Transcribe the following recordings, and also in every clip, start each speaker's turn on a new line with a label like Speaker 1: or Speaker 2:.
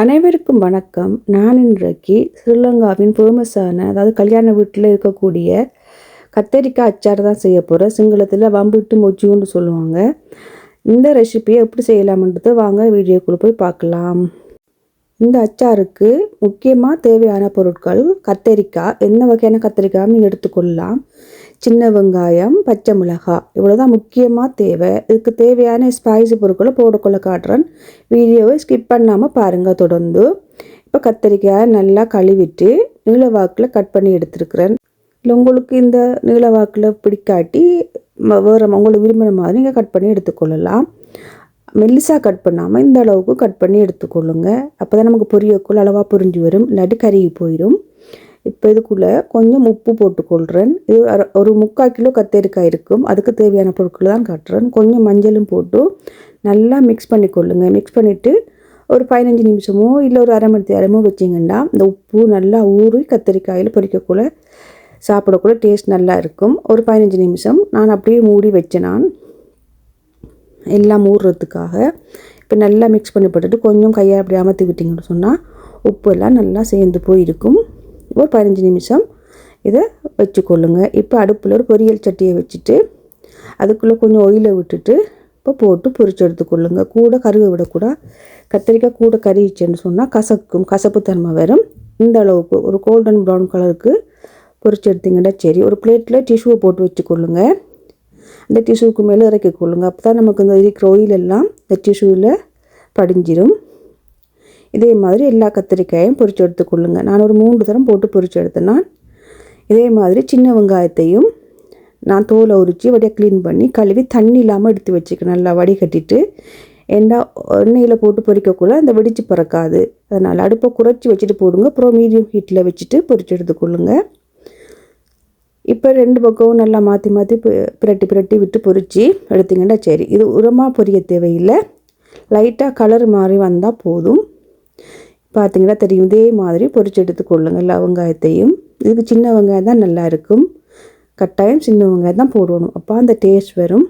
Speaker 1: அனைவருக்கும் வணக்கம். நான் இன்றைக்கு ஸ்ரீலங்காவின் ஃபேமஸான அதாவது கல்யாண வீட்டில் இருக்கக்கூடிய கத்தரிக்காய் அச்சார் தான் செய்ய போகிறேன் சிங்களத்தில் வம்பிட்டு மொச்சுன்னு சொல்லுவாங்க. இந்த ரெசிபியை எப்படி செய்யலாம்ன்றது வாங்க வீடியோக்குள்ளே போய் பார்க்கலாம். இந்த அச்சாருக்கு முக்கியமாக தேவையான பொருட்கள் கத்தரிக்காய் என்ன வகையான கத்தரிக்காய் நீங்கள் எடுத்துக்கொள்ளலாம். சின்ன வெங்காயம் பச்சை மிளகாய் இவ்வளோதான் முக்கியமாக தேவை. இதுக்கு தேவையான ஸ்பைசி பொருட்களை போடக்குள்ள காட்டுறேன். வீடியோவை ஸ்கிப் பண்ணாமல் பாருங்கள் தொடர்ந்து. இப்போ கத்தரிக்காயை நல்லா கழுவிட்டு நீளவாக்கில் கட் பண்ணி எடுத்துருக்குறேன். இல்லை உங்களுக்கு இந்த நீளவாக்கில் பிடிக்காட்டி வேறு உங்களுக்கு விரும்பின மாதிரி நீங்கள் கட் பண்ணி எடுத்துக்கொள்ளலாம். மெல்லிசாக கட் பண்ணாமல் இந்த அளவுக்கு கட் பண்ணி எடுத்துக்கொள்ளுங்க. அப்போ தான் நமக்கு பொரியக்குள்ள அளவாக பொரிஞ்சு வரும். இல்லாட்டி கருகி போயிடும் இப்போ இதுக்குள்ளே கொஞ்சம் உப்பு போட்டுக்கொள்கிறேன் இது ஒரு முக்கால் கிலோ கத்தரிக்காய் இருக்கும். அதுக்கு தேவையான பொருட்கள் தான் காட்டுறேன். கொஞ்சம் மஞ்சளும் போட்டு நல்லா மிக்ஸ் பண்ணிக்கொள்ளுங்க. மிக்ஸ் பண்ணிவிட்டு ஒரு பதினஞ்சு நிமிஷமோ இல்லை ஒரு அரை மணி நேரமோ வச்சிங்கன்னா இந்த உப்பு நல்லா ஊறி கத்தரிக்காயில் பொரிக்கக்குள்ள சாப்பிடக்குள்ள டேஸ்ட் நல்லா இருக்கும். ஒரு பதினஞ்சு நிமிஷம் நான் அப்படியே மூடி வச்சேன் நான். எல்லாம் ஊறுறதுக்காக இப்போ நல்லா மிக்ஸ் பண்ணி போட்டுட்டு கொஞ்சம் கையை அப்படி அமர்த்தி விட்டிங்கன்னு சொன்னால் உப்பு எல்லாம் நல்லா சேர்ந்து போயிருக்கும். ஒரு பதினஞ்சு நிமிஷம் இதை வச்சுக்கொள்ளுங்க. இப்போ அடுப்பில் ஒரு பொரியல் சட்டியை வச்சுட்டு அதுக்குள்ளே கொஞ்சம் ஒயிலை விட்டுட்டு இப்போ போட்டு பொரிச்சு எடுத்துக்கொள்ளுங்க. கூட கருகை விடக்கூடாது கத்திரிக்காய் கூட கறிச்சுன்னு சொன்னால் கசக்கும் கசப்பு தன்மை வரும். இந்த அளவுக்கு ஒரு கோல்டன் ப்ரௌன் கலருக்கு பொரிச்சு எடுத்தீங்கன்னா சரி. ஒரு பிளேட்டில் டிஷ்யூவை போட்டு வச்சுக்கொள்ளுங்க. அந்த டிஷ்யூக்கு மேலே இறக்கி கொள்ளுங்க. அப்போ தான் நமக்கு இந்த இருக்கிற oil எல்லாம் இந்த டிஷ்யூவில் படிஞ்சிடும் இதே மாதிரி எல்லா கத்திரிக்காயும் பொறிச்சு எடுத்துக்கொள்ளுங்க நான் ஒரு மூன்று தரம் போட்டு பொரிச்சு எடுத்தேன்னா இதே மாதிரி சின்ன வெங்காயத்தையும் நான் தோலை உரித்து வடியாக க்ளீன் பண்ணி கழுவி தண்ணி இல்லாமல் எடுத்து வச்சுக்கணும் நல்லா வடிகட்டிட்டு ஏண்டா எண்ணெயில் போட்டு பொறிக்கக்குள்ளே அந்த வெடிச்சு பறக்காது. அதனால் அடுப்பை குறைச்சி வச்சுட்டு போடுங்க. அப்புறம் மீடியம் ஹீட்டில் வச்சுட்டு பொறிச்சு எடுத்துக்கொள்ளுங்கள் இப்போ ரெண்டு பக்கமும் நல்லா மாற்றி மாற்றி பிரட்டி பிரட்டி விட்டு பொரிச்சு எடுத்திங்கன்னா சரி. இது உரமாக பொரிய தேவையில்லை. லைட்டாக கலர் மாறி வந்தால் போதும். பார்த்திங்கன்னா தெரியும் இதே மாதிரி பொறிச்சு எடுத்துக்கொள்ளுங்க எல்லா வெங்காயத்தையும். இதுக்கு சின்ன வெங்காயம் தான் நல்லா இருக்கும். கட்டாயம் சின்ன வெங்காயம் தான் போடணும். அப்போ அந்த டேஸ்ட் வரும்.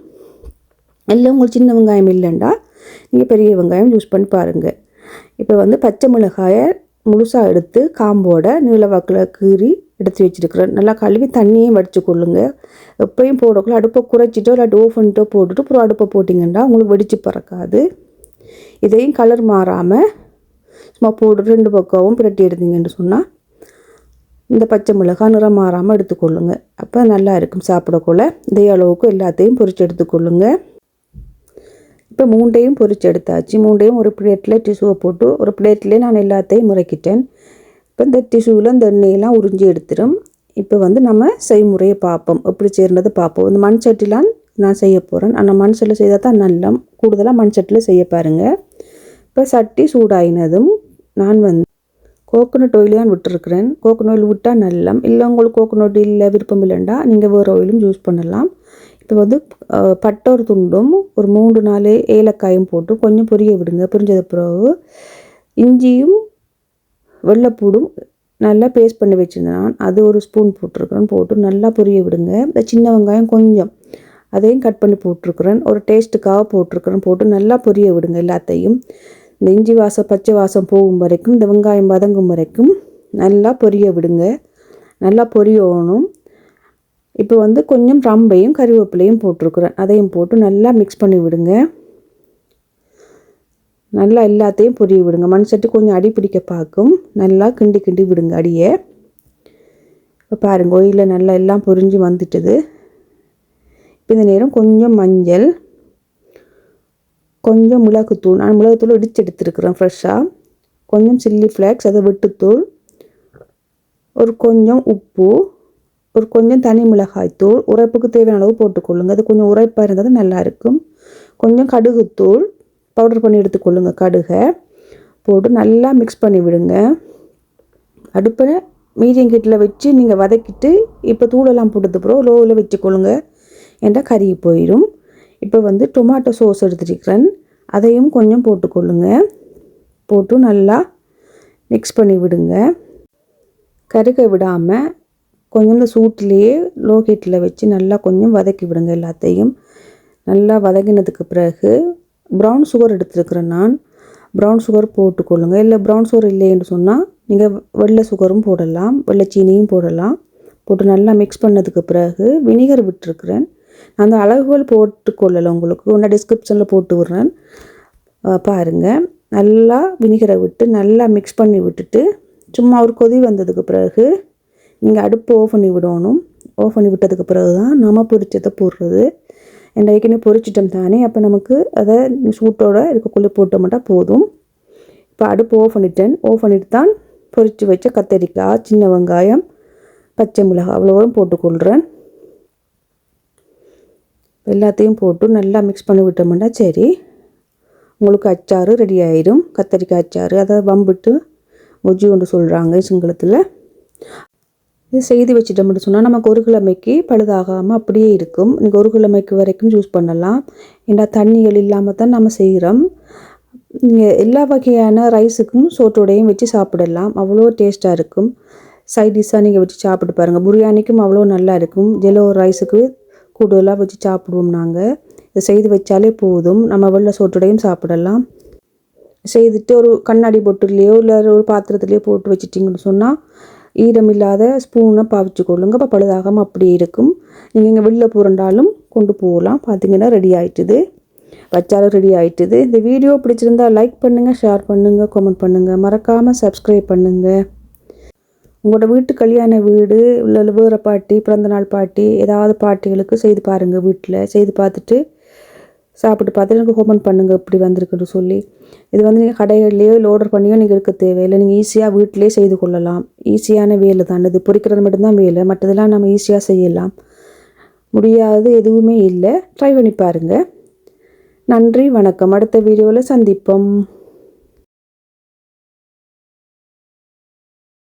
Speaker 1: இல்லை உங்களுக்கு சின்ன வெங்காயம் இல்லைண்டா நீங்கள் பெரிய வெங்காயம் யூஸ் பண்ணி பாருங்கள் இப்போ வந்து பச்சை மிளகாயை முழுசாக எடுத்து காம்போட நீளவாக்கில் கீறி எடுத்து வச்சுருக்கிறேன். நல்லா கழுவி தண்ணியும் வடித்து கொள்ளுங்க. எப்பயும் போடக்குள்ள அடுப்பை குறைச்சிட்டோ இல்லாட்டி ஓஃப் பண்ணிட்டோ போட்டுட்டு அப்புறம் அடுப்பை போட்டிங்கன்னா உங்களுக்கு வெடிச்சு பறக்காது. இதையும் கலர் மாறாமல் சும்மா போட்டு ரெண்டு பக்கமும் பிரட்டி எடுத்தீங்கன்னு சொன்னால் இந்த பச்சை மிளகாய் நிறம் மாறாமல் எடுத்துக்கொள்ளுங்க. அப்போ நல்லா இருக்கும் சாப்பிடக்குள்ள. இதே அளவுக்கு எல்லாத்தையும் பொறிச்சு எடுத்துக்கொள்ளுங்க. இப்போ மூண்டையும் பொரிச்சு எடுத்தாச்சு. மூண்டையும் ஒரு பிளேட்டில் டிஷ்யூவை போட்டு ஒரு பிளேட்லேயே நான் எல்லாத்தையும் முறைக்கிட்டேன். இப்போ இந்த டிஷ்யூவில் இந்த எண்ணெயெல்லாம் உறிஞ்சி எடுத்துரும். இப்போ வந்து நம்ம செய்முறையை பார்ப்போம். எப்படி செய்யறது பார்ப்போம். இந்த மண் சட்டிலாம் நான் செய்ய போகிறேன் ஆனால் மண் சட்டியில் செய்தால் தான் நல்லா கூடுதலாக மண் சட்டியில் செய்ய பாருங்கள் இப்போ சட்டி சூடாயினதும் நான் வந்து கோகோனட் ஆயில் தான் விட்டுருக்குறேன். கோகோனட் ஆயில் விட்டால் நல்லம். இல்லை உங்களுக்கு கோகோனட் இல்லை விருப்பம் இல்லைண்டா நீங்கள் வேறு ஆயிலும் யூஸ் பண்ணலாம். இப்போ வந்து பட்டை ஒரு துண்டும் ஒரு மூன்று நாலு ஏலக்காயும் போட்டு கொஞ்சம் பொரிய விடுங்க. பொரிஞ்சது பிறகு இஞ்சியும் வெள்ளைப்பூடும் நல்லா பேஸ்ட் பண்ணி வச்சுருந்தேன் நான். அது ஒரு ஸ்பூன் போட்டிருக்கிறேன். போட்டு நல்லா பொரிய விடுங்க. இந்த சின்ன வெங்காயம் கொஞ்சம் அதையும் கட் பண்ணி போட்டிருக்கிறேன். ஒரு டேஸ்ட்டுக்காக போட்டிருக்கிறேன். போட்டு நல்லா பொரிய விடுங்க எல்லாத்தையும். இந்த இஞ்சி வாசம் பச்சை வாசம் போகும் வரைக்கும் இந்த வெங்காயம் வதங்கும் வரைக்கும் நல்லா பொரிய விடுங்க. நல்லா பொரியணும். இப்போ வந்து கொஞ்சம் ரம்பையும் கறிவேப்பிலையும் போட்டிருக்குறேன். அதையும் போட்டு நல்லா மிக்ஸ் பண்ணி விடுங்க. நல்லா எல்லாத்தையும் பொரிய விடுங்க. மண் சட்டி கொஞ்சம் அடி பிடிக்க பார்க்கும். நல்லா கிண்டி கிண்டி விடுங்க அடியை. இப்போ பாருங்க ஒயிலில் நல்லா எல்லாம் பொரிஞ்சு வந்துட்டுது. இப்போ இந்த நேரம் கொஞ்சம் மஞ்சள் கொஞ்சம் மிளகுத்தூள். நான் மிளகுத்தூள் இடித்து எடுத்துருக்குறேன் ஃப்ரெஷ்ஷாக கொஞ்சம் சில்லி ஃப்ளேக்ஸ் அதை வெட்டுத்தூள். ஒரு கொஞ்சம் உப்பு ஒரு கொஞ்சம் தனி மிளகாய் தூள். உரைப்புக்கு தேவையான அளவு போட்டுக்கொள்ளுங்க. அது கொஞ்சம் உரைப்பாக இருந்தால் நல்லாயிருக்கும் கொஞ்சம் கடுகுத்தூள். பவுடர் பண்ணி எடுத்துக்கொள்ளுங்க. கடுகை போட்டு நல்லா மிக்ஸ் பண்ணி விடுங்க. அடுப்பை மீடியம் கீட்டில் வச்சு நீங்கள் வதக்கிட்டு இப்போ தூளெல்லாம் போட்டதுக்கப்புறம் லோவில் வச்சுக்கொள்ளுங்க. ஏன்டா கறி போயிடும் இப்போ வந்து டொமாட்டோ சோஸ் எடுத்துருக்கிறேன் அதையும் கொஞ்சம் போட்டுக்கொள்ளுங்க. போட்டு நல்லா மிக்ஸ் பண்ணி விடுங்க. கருக விடாமல் கொஞ்சம் இந்த சூட்டிலேயே லோ ஹீட்டில் வச்சு நல்லா கொஞ்சம் வதக்கி விடுங்க எல்லாத்தையும். நல்லா வதக்கினதுக்கு பிறகு ப்ரௌன் சுகர் எடுத்துருக்கிறேன் நான். ப்ரௌன் சுகர் போட்டுக்கொள்ளுங்க. இல்லை ப்ரௌன் சுகர் இல்லைன்னு சொன்னால் நீங்கள் வெள்ளை சுகரும் போடலாம் வெள்ளை சீனியும் போடலாம். போட்டு நல்லா மிக்ஸ் பண்ணதுக்கு பிறகு வினிகர் விட்டுருக்குறேன். அந்த அளவுகள் போட்டுக்கொள்ளலை உங்களுக்கு. ஒன்றா டிஸ்கிரிப்ஷனில் போட்டு விட்றேன். பாருங்கள் நல்லா வினிகரை விட்டு நல்லா மிக்ஸ் பண்ணி விட்டுட்டு சும்மா ஒரு கொதி வந்ததுக்கு பிறகு நீங்கள் அடுப்பு ஓஃப் பண்ணி விடணும். ஓஃப் பண்ணி விட்டதுக்கு பிறகு தான் நம்ம பொரிச்சதை போடுறது. என் ஏற்கனவே பொரிச்சிட்டோம் தானே. அப்போ நமக்கு அதை சூட்டோட இருக்கக்குள்ளே போட்டு மட்டும் போதும். இப்போ அடுப்பு ஆஃப் பண்ணிட்டேன். ஆஃப் பண்ணிட்டு தான் பொரித்து வச்ச கத்தரிக்காய் சின்ன வெங்காயம் பச்சை மிளகாய் அவ்வளோவும் போட்டுக்கொள்கிறேன் எல்லாத்தையும் போட்டு நல்லா மிக்ஸ் பண்ணி விட்டோம்னா சரி. உங்களுக்கு அச்சாறு ரெடி ஆயிடும் கத்தரிக்காய் அச்சாறு. அதை வம்பிட்டு ஒஜி ஒன்று சொல்கிறாங்க சிங்களத்தில். இது செய்து வச்சிட்டோம்னு சொன்னால் நமக்கு ஒரு கிழமைக்கு பழுதாகாமல் அப்படியே இருக்கும். நீங்கள் ஒரு கிழமைக்கு வரைக்கும் யூஸ் பண்ணலாம். ஏன்னா தண்ணிகள் இல்லாமல் தான் நம்ம செய்கிறோம் நீங்கள் எல்லா வகையான ரைஸுக்கும் சோற்றோடையும் வச்சு சாப்பிடலாம். அவ்வளோ டேஸ்ட்டாக இருக்கும். சைட் டிஷ்ஷாக நீங்கள் வச்சு சாப்பிட்டு பாருங்கள் பிரியாணிக்கும் அவ்வளோ நல்லா இருக்கும். ஜெலோ ரைஸுக்கு கூடுதலாக வச்சு சாப்பிடுவோம் நாங்கள் இதை செய்து வச்சாலே போதும். நம்ம வெள்ளை சோற்றோடையும் சாப்பிடலாம். செய்துட்டு ஒரு கண்ணாடி பொட்டுலேயோ இல்லை ஒரு பாத்திரத்துலேயோ போட்டு வச்சிட்டிங்கன்னு சொன்னால் ஈரமில்லாத ஸ்பூனை பாவிச்சு கொள்ளுங்க அப்போ பழுதாகாமல் அப்படியே இருக்கும். நீங்கள் இங்கே வெளில புரண்டாலும் கொண்டு போகலாம். பார்த்தீங்கன்னா ரெடி ஆயிட்டுது. வச்சாலும் ரெடி ஆயிட்டுது. இந்த வீடியோ பிடிச்சிருந்தா லைக் பண்ணுங்கள் ஷேர் பண்ணுங்கள் கமெண்ட் பண்ணுங்கள் மறக்காமல் சப்ஸ்கிரைப் பண்ணுங்கள் உங்களோட வீட்டு கல்யாண வீடு இல்லை வேறு பாட்டி பிறந்தநாள் பாட்டி ஏதாவது பாட்டிகளுக்கு செய்து பாருங்கள் வீட்டில் செய்து பார்த்துட்டு சாப்பிட்டு பார்த்து எனக்கு ஹோமன் பண்ணுங்கள் இப்படி வந்திருக்குன்னு சொல்லி. இது வந்து நீங்கள் கடைகள்லேயோ இல்லை ஆர்டர் பண்ணியோ நீங்கள் இருக்க தேவையில்லை. நீங்கள் ஈஸியாக வீட்டிலே செய்து கொள்ளலாம். ஈஸியான வேலை தான். இது பொறிக்கிறது மட்டும்தான் வேலை. மற்றதெல்லாம் நம்ம ஈஸியாக செய்யலாம். முடியாது எதுவுமே இல்லை. ட்ரை பண்ணி பாருங்கள் நன்றி வணக்கம். அடுத்த வீடியோவில் சந்திப்போம்.